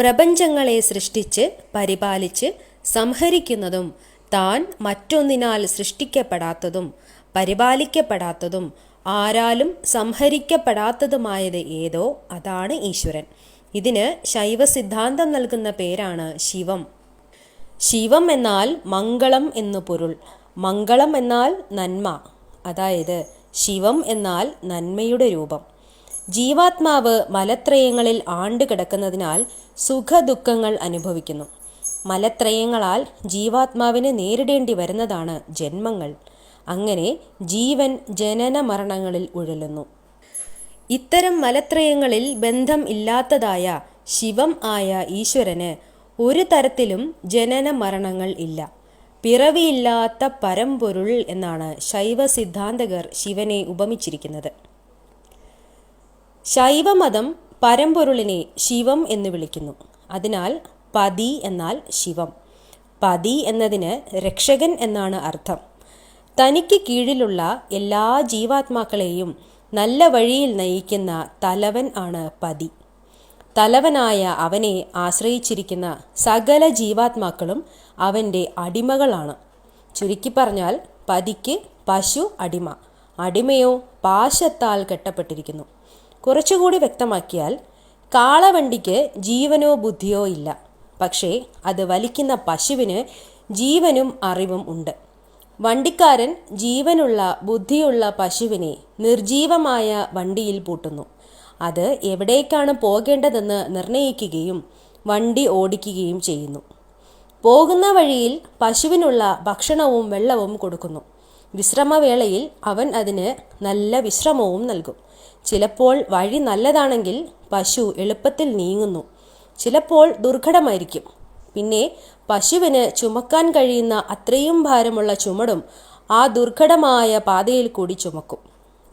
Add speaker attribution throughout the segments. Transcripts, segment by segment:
Speaker 1: പ്രപഞ്ചങ്ങളെ സൃഷ്ടിച്ച് പരിപാലിച്ച് സംഹരിക്കുന്നതും താൻ മറ്റൊന്നിനാൽ സൃഷ്ടിക്കപ്പെടാത്തതും പരിപാലിക്കപ്പെടാത്തതും ആരാലും സംഹരിക്കപ്പെടാത്തതുമായത് ഏതോ അതാണ് ഈശ്വരൻ. ഇതിന് ശൈവ സിദ്ധാന്തം നൽകുന്ന പേരാണ് ശിവം. ശിവം എന്നാൽ മംഗളം എന്നു പൊരുൾ. മംഗളം എന്നാൽ നന്മ. അതായത് ശിവം എന്നാൽ നന്മയുടെ രൂപം. ജീവാത്മാവ് മലത്രയങ്ങളിൽ ആണ്ടുകിടക്കുന്നതിനാൽ സുഖദുഃഖങ്ങൾ അനുഭവിക്കുന്നു. മലത്രയങ്ങളാൽ ജീവാത്മാവിനെ നേരിടേണ്ടി വരുന്നതാണ് ജന്മങ്ങൾ. അങ്ങനെ ജീവൻ ജനന മരണങ്ങളിൽ ഉഴലുന്നു. ഇത്തരം മലത്രയങ്ങളിൽ ബന്ധം ഇല്ലാത്തതായ ശിവം ആയ ഈശ്വരന് ഒരു തരത്തിലും ജനന മരണങ്ങൾ ഇല്ല. പിറവിയില്ലാത്ത പരമ്പൊരുൾ എന്നാണ് ശൈവ സിദ്ധാന്തകർ ശിവനെ ഉപമിച്ചിരിക്കുന്നത്. ശൈവമതം പരമ്പൊരുളിനെ ശിവം എന്ന് വിളിക്കുന്നു. അതിനാൽ പതി എന്നാൽ ശിവം. പതി എന്നതിന് രക്ഷകൻ എന്നാണ് അർത്ഥം. തനിക്ക് കീഴിലുള്ള എല്ലാ ജീവാത്മാക്കളെയും നല്ല വഴിയിൽ നയിക്കുന്ന തലവൻ ആണ് പതി. തലവനായ അവനെ ആശ്രയിച്ചിരിക്കുന്ന സകല ജീവാത്മാക്കളും അവന്റെ അടിമകളാണ്. ചുരുക്കി പറഞ്ഞാൽ പതിക്ക് പശു അടിമ അടിമയോ പാശത്താൽ കെട്ടപ്പെട്ടിരിക്കുന്നു. കുറച്ചുകൂടി വ്യക്തമാക്കിയാൽ കാളവണ്ടിക്ക് ജീവനോ ബുദ്ധിയോ ഇല്ല. പക്ഷേ അത് വലിക്കുന്ന പശുവിന് ജീവനും അറിവും ഉണ്ട്. വണ്ടിക്കാരൻ ജീവനുള്ള ബുദ്ധിയുള്ള പശുവിനെ നിർജീവമായ വണ്ടിയിൽ പൂട്ടുന്നു. അത് എവിടേക്കാണ് പോകേണ്ടതെന്ന് നിർണയിക്കുകയും വണ്ടി ഓടിക്കുകയും ചെയ്യുന്നു. പോകുന്ന വഴിയിൽ പശുവിനുള്ള ഭക്ഷണവും വെള്ളവും കൊടുക്കുന്നു. വിശ്രമവേളയിൽ അവൻ അതിന് നല്ല വിശ്രമവും നൽകും. ചിലപ്പോൾ വഴി നല്ലതാണെങ്കിൽ പശു എളുപ്പത്തിൽ നീങ്ങുന്നു. ചിലപ്പോൾ ദുർഘടമായിരിക്കും. പിന്നെ പശുവിന് ചുമക്കാൻ കഴിയുന്ന അത്രയും ഭാരമുള്ള ചുമടും ആ ദുർഘടമായ പാതയിൽ കൂടി ചുമക്കും.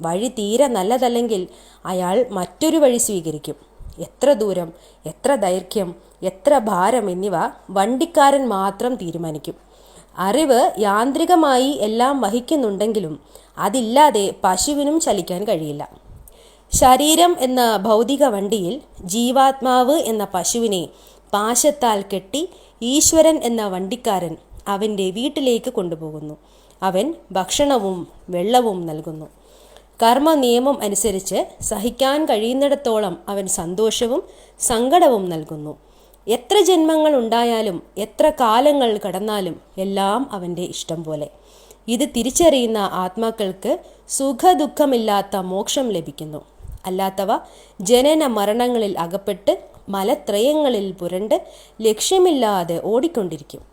Speaker 1: വഴി തീരെ നല്ലതല്ലെങ്കിൽ അയാൾ മറ്റൊരു വഴി സ്വീകരിക്കും. എത്ര ദൂരം എത്ര ദൈർഘ്യം എത്ര ഭാരം എന്നിവ വണ്ടിക്കാരൻ മാത്രം തീരുമാനിക്കും. അറിവ് യാന്ത്രികമായി എല്ലാം വഹിക്കുന്നുണ്ടെങ്കിലും അതില്ലാതെ പശുവിനും ചലിക്കാൻ കഴിയില്ല. ശരീരം എന്ന ഭൗതിക വണ്ടിയിൽ ജീവാത്മാവ് എന്ന പശുവിനെ പാശത്താൽ കെട്ടി ഈശ്വരൻ എന്ന വണ്ടിക്കാരൻ അവന്റെ വീട്ടിലേക്ക് കൊണ്ടുപോകുന്നു. അവൻ ഭക്ഷണവും വെള്ളവും നൽകുന്നു. കർമ്മ നിയമം അനുസരിച്ച് സഹിക്കാൻ കഴിയുന്നിടത്തോളം അവൻ സന്തോഷവും സങ്കടവും നൽകുന്നു. എത്ര ജന്മങ്ങൾ ഉണ്ടായാലും എത്ര കാലങ്ങൾ കടന്നാലും എല്ലാം അവന്റെ ഇഷ്ടം പോലെ. ഇത് തിരിച്ചറിയുന്ന ആത്മാക്കൾക്ക് സുഖദുഃഖമില്ലാത്ത മോക്ഷം ലഭിക്കുന്നു. അല്ലാത്തവ ജനന മരണങ്ങളിൽ അകപ്പെട്ട് മലത്രയങ്ങളിൽ പുരണ്ട് ലക്ഷ്യമില്ലാതെ ഓടിക്കൊണ്ടിരിക്കും.